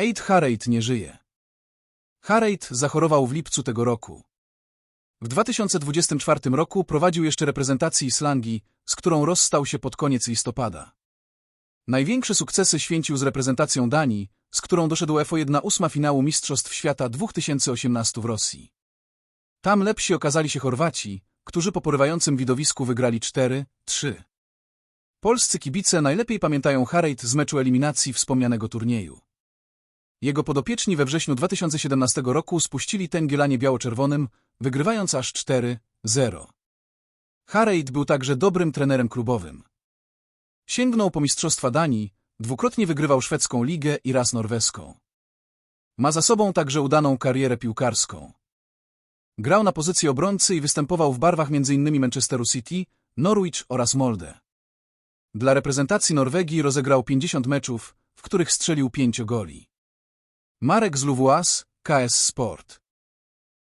Eid Harreit nie żyje. Harreit zachorował w lipcu tego roku. W 2024 roku prowadził jeszcze reprezentację Islandii, z którą rozstał się pod koniec listopada. Największe sukcesy święcił z reprezentacją Danii, z którą doszedł FO1 ósma finału Mistrzostw Świata 2018 w Rosji. Tam lepsi okazali się Chorwaci, którzy po porywającym widowisku wygrali 4-3. Polscy kibice najlepiej pamiętają Harreit z meczu eliminacji wspomnianego turnieju. Jego podopieczni we wrześniu 2017 roku spuścili tęgielanie biało-czerwonym, wygrywając aż 4-0. Harreit był także dobrym trenerem klubowym. Sięgnął po mistrzostwa Danii, dwukrotnie wygrywał szwedzką ligę i raz norweską. Ma za sobą także udaną karierę piłkarską. Grał na pozycji obrońcy i występował w barwach m.in. Manchesteru City, Norwich oraz Molde. Dla reprezentacji Norwegii rozegrał 50 meczów, w których strzelił 5 goli. Marek z Luvuas, KS Sport